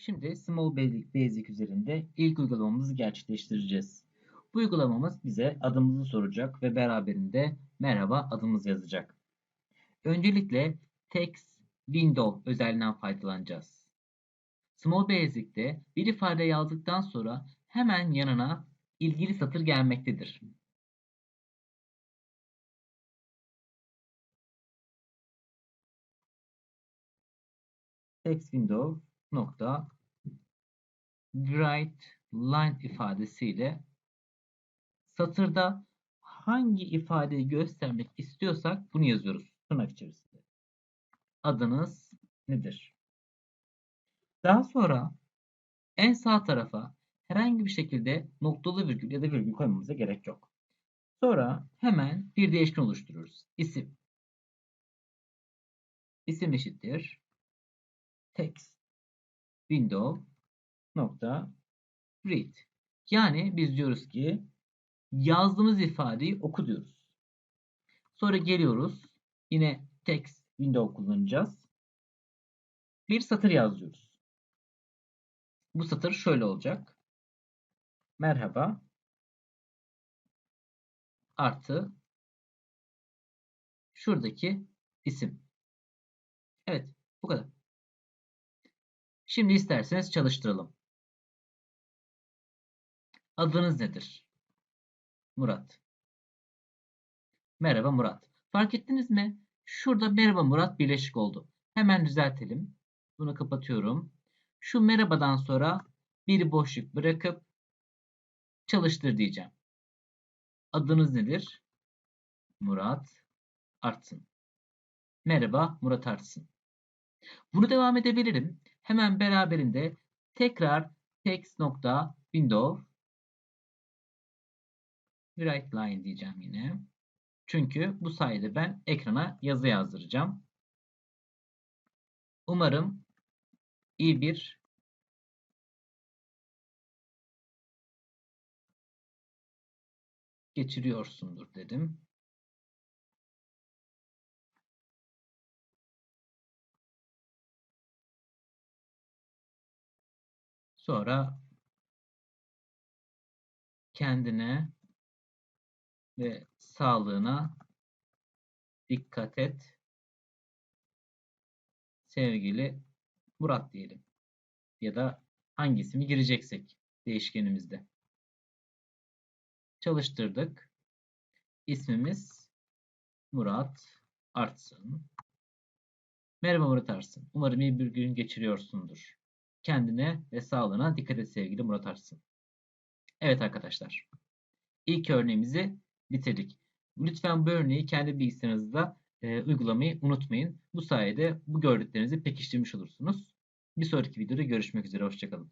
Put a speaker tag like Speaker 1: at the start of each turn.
Speaker 1: Şimdi Small Basic üzerinde ilk uygulamamızı gerçekleştireceğiz. Bu uygulamamız bize adımızı soracak ve beraberinde merhaba adımız yazacak. Öncelikle Text Window özelliğinden faydalanacağız. Small Basic'te bir ifade yazdıktan sonra hemen yanına ilgili satır gelmektedir. Text Window nokta write line ifadesiyle satırda hangi ifadeyi göstermek istiyorsak bunu yazıyoruz tırnak içerisinde. Adınız nedir? Daha sonra en sağ tarafa herhangi bir şekilde noktalı virgül ya da virgül koymamıza gerek yok. Sonra hemen bir değişken oluşturuyoruz. İsim. İsim eşittir. Text window read. Yani biz diyoruz ki yazdığımız ifadeyi oku diyoruz. Sonra geliyoruz. Yine text window kullanacağız. Bir satır yazıyoruz. Bu satır şöyle olacak. Merhaba artı şuradaki isim. Evet bu kadar. Şimdi isterseniz çalıştıralım. Adınız nedir? Murat. Merhaba Murat. Fark ettiniz mi? Şurada merhaba Murat birleşik oldu. Hemen düzeltelim. Bunu kapatıyorum. Şu merhabadan sonra bir boşluk bırakıp çalıştır diyeceğim. Adınız nedir? Murat Artsın. Merhaba Murat Artsın. Bunu devam edebilirim. Hemen beraberinde tekrar text nokta window write line diyeceğim yine. Çünkü bu sayede ben ekrana yazı yazdıracağım. Umarım iyi bir geçiriyorsundur dedim. Sonra kendine ve sağlığına dikkat et. Sevgili Murat diyelim. Ya da hangi ismi gireceksek değişkenimizde. Çalıştırdık. İsmimiz Murat Artsın. Merhaba Murat Arsın. Umarım iyi bir gün geçiriyorsundur. Kendine ve sağlığına dikkat et sevgili Murat Arsın. Evet arkadaşlar. İlk örneğimizi bitirdik. Lütfen bu örneği kendi bilgisayarınızda e, uygulamayı unutmayın. Bu sayede bu gördüklerinizi pekiştirmiş olursunuz. Bir sonraki videoda görüşmek üzere. Hoşçakalın.